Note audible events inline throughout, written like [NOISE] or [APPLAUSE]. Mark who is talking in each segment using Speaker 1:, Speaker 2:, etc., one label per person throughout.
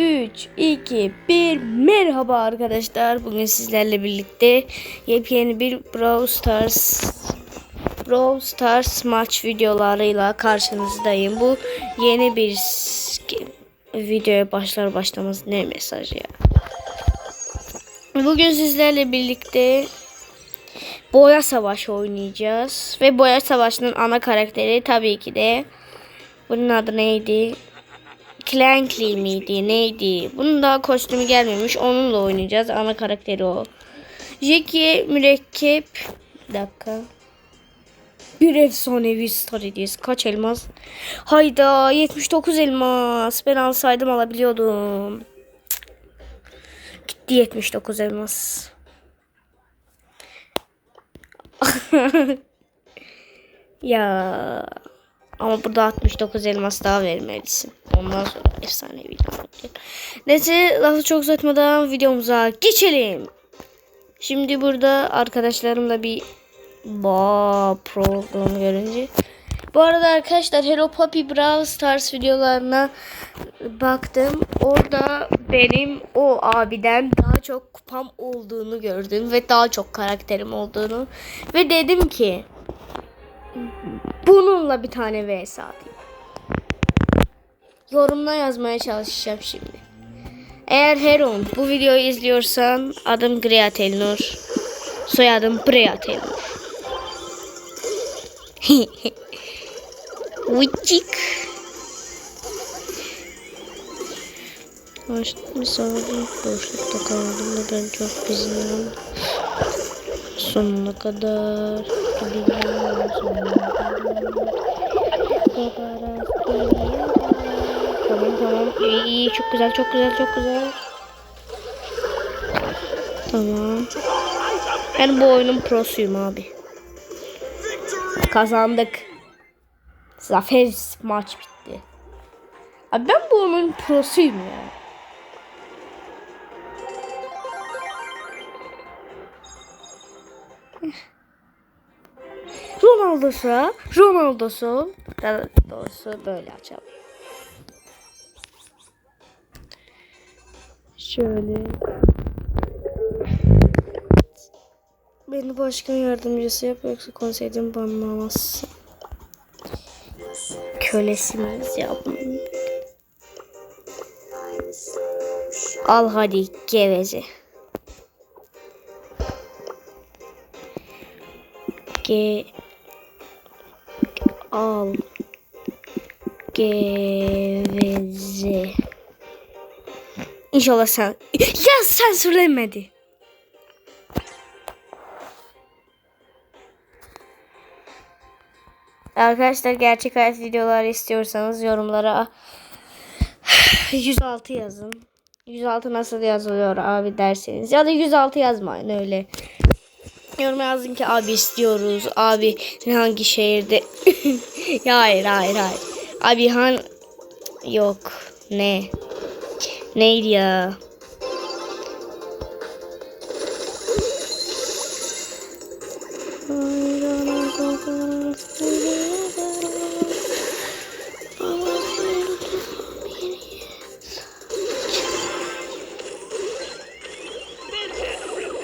Speaker 1: 3, 2, 1 Merhaba arkadaşlar. Bugün sizlerle birlikte yepyeni bir Brawl Stars Brawl Stars maç videolarıyla karşınızdayım. Bu yeni bir videoya başlar başlamaz ne mesajı ya. Bugün sizlerle birlikte Boya Savaşı oynayacağız. Ve Boya Savaşı'nın ana karakteri tabii ki de bunun adı neydi? Clanky miydi neydi? Bunun daha kostümü gelmemiş. Onunla oynayacağız. Ana karakteri o. Jackie mürekkep. Bir dakika. Bir efsanevi star hediyesi. Kaç elmas? Hayda 79 elmas. Ben alsaydım alabiliyordum. Gitti 79 elmas. [LAUGHS] ya ama burada 69 elmas daha vermelisin. Ondan sonra efsane bir Neyse lafı çok uzatmadan videomuza geçelim. Şimdi burada arkadaşlarımla bir ba programı görünce. Bu arada arkadaşlar Hello Puppy Brawl Stars videolarına baktım. Orada benim o abiden daha çok kupam olduğunu gördüm ve daha çok karakterim olduğunu ve dedim ki bununla bir tane vs atayım. Yorumla yazmaya çalışacağım şimdi. Eğer Heron bu videoyu izliyorsan adım Griyat Elnur. Soyadım Briyat Elnur. [LAUGHS] Vıcık. Başta misafir boşlukta kaldım da ben çok bizimim. Sonuna kadar gidiyorum. Tamam tamam iyi, iyi çok güzel çok güzel çok güzel. Tamam. Ben bu oyunun prosuyum abi. Kazandık. Zafer maç bitti. Abi ben bu oyunun prosuyum ya. Ronaldo'su, Ronaldo'su, doğrusu böyle açalım. Şöyle. Beni başkan yardımcısı yap yoksa konseyden banlamazsın. Kölesiniz ya. Al hadi geveze. Ge al geveze. İnşallah sen ya sen söylemedi. Arkadaşlar gerçek hayat videoları istiyorsanız yorumlara 106 yazın. 106 nasıl yazılıyor abi derseniz. Ya da 106 yazmayın öyle. Yoruma yazın ki abi istiyoruz. Abi hangi şehirde? [LAUGHS] ya hayır hayır hayır. Abi han yok. Ne? Neydi ya?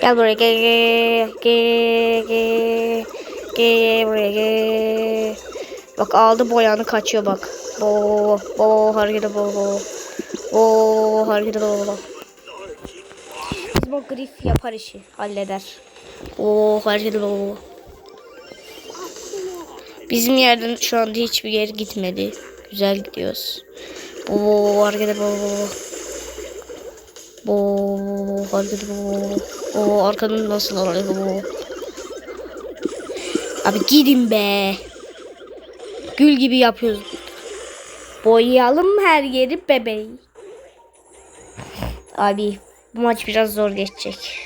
Speaker 1: Gel buraya gel gel gel gel gel buraya gel. Bak aldı boyanı kaçıyor bak. Bo bo harekete bo bo. Bo harekete bo bo. Bizim o grif yapar işi halleder. O harekete bo bo. Bizim yerden şu anda hiçbir yer gitmedi. Güzel gidiyoruz. Oo harekete bo bo. Bu hareket bu. O arkadan nasıl hareket bu? Abi gidin be. Gül gibi yapıyoruz. Boyayalım her yeri bebeği. Abi bu maç biraz zor geçecek.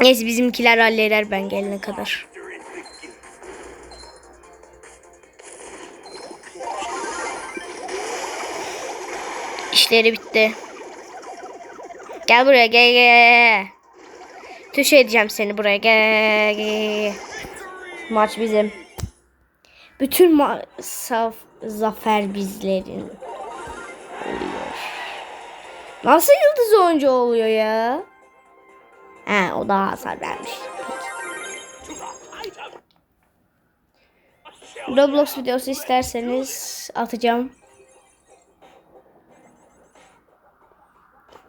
Speaker 1: Neyse bizimkiler halleder ben gelene kadar. İşleri bitti. Gel buraya gel gel. Tüş edeceğim seni buraya gel gel. Maç bizim. Bütün ma saf zafer bizlerin. Nasıl yıldız oyuncu oluyor ya? He o daha hasar vermiş. Roblox videosu isterseniz atacağım.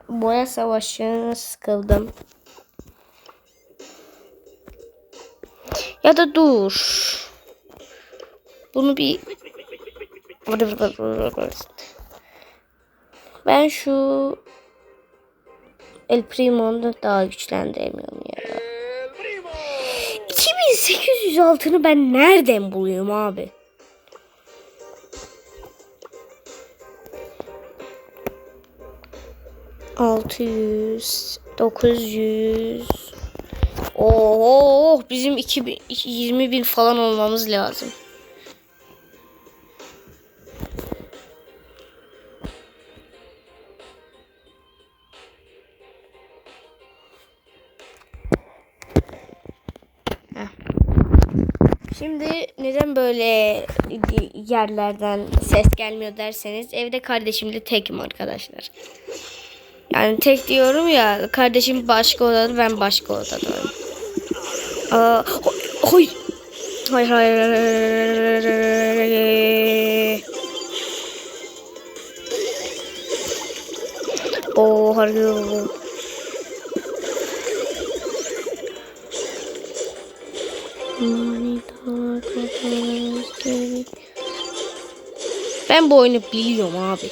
Speaker 1: Boya savaşı sıkıldım. Ya da dur. Bunu bir ben şu El Primo'nu daha güçlendiremiyorum ya. 2800 altını ben nereden buluyorum abi? Altı yüz, dokuz yüz. Oo, bizim 2000, 20 bin falan olmamız lazım. Şimdi neden böyle yerlerden ses gelmiyor derseniz evde kardeşimle tekim arkadaşlar. Yani tek diyorum ya kardeşim başka odada ben başka odadayım. Aa, hoy. Hayır hayır. Oo harika. Ben bu oyunu biliyorum abi.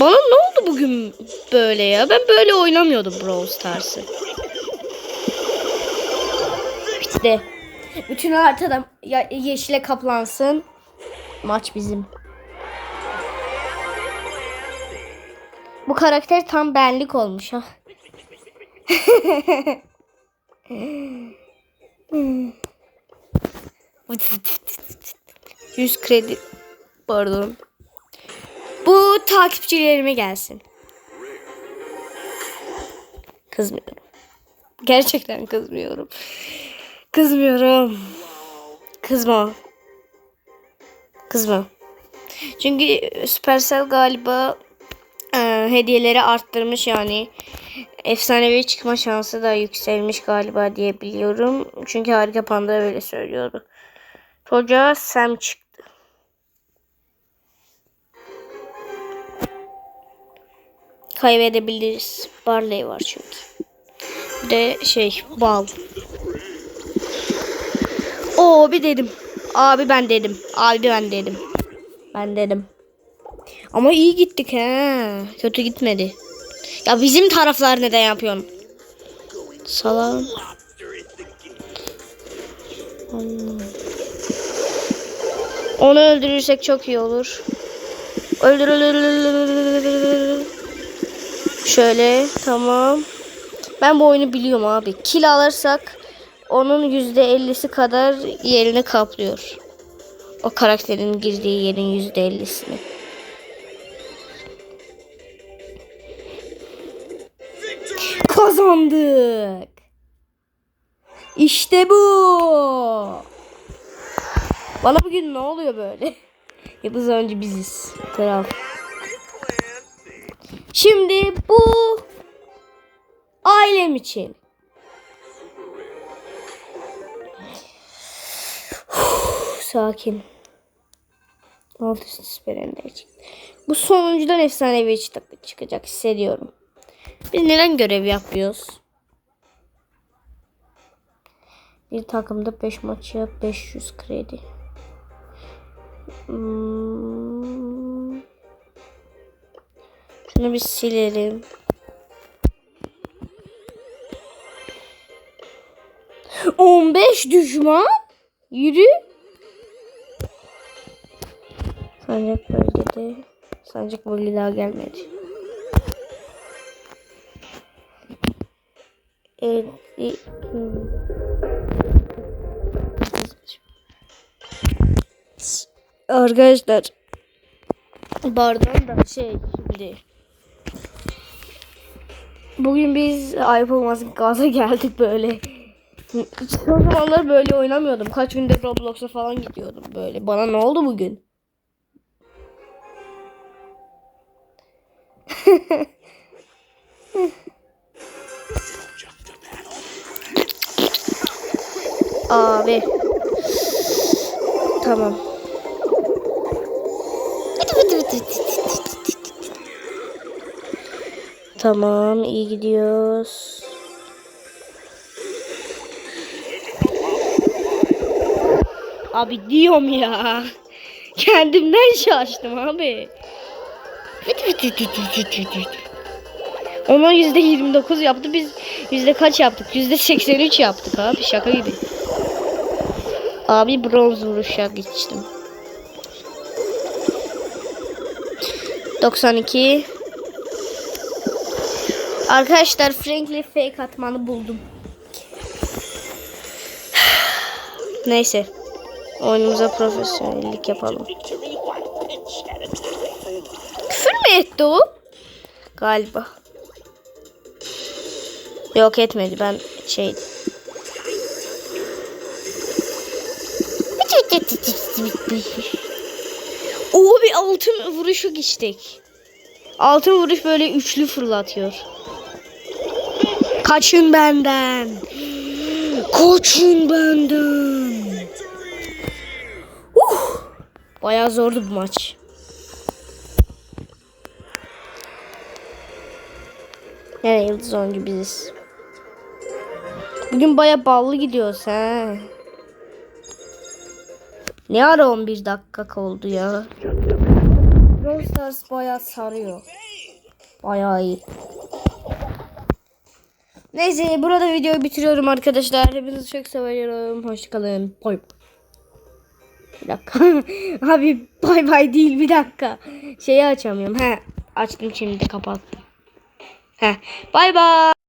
Speaker 1: Bana ne oldu bugün böyle ya? Ben böyle oynamıyordum Brawl Stars'ı. Bitti. Bütün haritada yeşile kaplansın. Maç bizim. Bu karakter tam benlik olmuş ha. [LAUGHS] 100 kredi. Pardon. Bu takipçilerime gelsin. Kızmıyorum. Gerçekten kızmıyorum. Kızmıyorum. Kızma. Kızma. Çünkü Supercell galiba e, hediyeleri arttırmış yani. Efsanevi çıkma şansı da yükselmiş galiba diye biliyorum. Çünkü Harika Panda öyle söylüyordu. Çocuğa Sam çıktı. Kaybedebiliriz. Barley var çünkü. Bir de şey bal. Oo bir dedim. Abi ben dedim. Abi ben dedim. Ben dedim. Ama iyi gittik he. Kötü gitmedi. Ya bizim taraflar neden yapıyorsun? Salam. Allah. Onu öldürürsek çok iyi olur. Öldür öldür öldür, öldür, öldür. Şöyle tamam. Ben bu oyunu biliyorum abi. Kill alırsak onun yüzde ellisi kadar yerini kaplıyor. O karakterin girdiği yerin yüzde ellisini. Kazandık. İşte bu. Bana bugün ne oluyor böyle? [LAUGHS] Yıldız önce biziz. Kral. Şimdi bu ailem için. Sakin. Alt üstü süper ender çıktı. Bu sonuncudan efsanevi çık- çıkacak hissediyorum. Biz neden görev yapıyoruz? Bir takımda 5 maç yap 500 kredi. Hmm. Şunu bir silelim. On beş düşman. Yürü. Sancak bölgede. Sancak bölge daha gelmedi. Evet. Arkadaşlar. Pardon da şey şimdi. Bugün biz ayıp olmasın gaza geldik böyle. Son zamanlar böyle oynamıyordum. Kaç gündür Roblox'a falan gidiyordum böyle. Bana ne oldu bugün? [LAUGHS] Abi. Tamam. Tamam iyi gidiyoruz. Abi diyorum ya. Kendimden şaştım abi. Onlar yüzde 29 yaptı. Biz yüzde kaç yaptık? Yüzde 83 yaptık abi. Şaka gibi. Abi bronz vuruşa geçtim. 92 Arkadaşlar Frankly fake atmanı buldum. Neyse. Oyunumuza profesyonellik yapalım. Küfür mü etti o? Galiba. Yok etmedi ben şey. Oo bir altın vuruşu geçtik. Altın vuruş böyle üçlü fırlatıyor. Kaçın benden. Kaçın benden. Uh. Bayağı zordu bu maç. Yani yıldız oyuncu biziz. Bugün baya ballı gidiyoruz ha. Ne ara 11 dakika oldu ya. Brawl Stars baya sarıyor. Baya iyi. Neyse burada videoyu bitiriyorum arkadaşlar. Hepinizi çok seviyorum. Hoşçakalın. Bay. Bir dakika. [LAUGHS] Abi bay bay değil bir dakika. Şeyi açamıyorum. He açtım şimdi kapattım. He bay bay.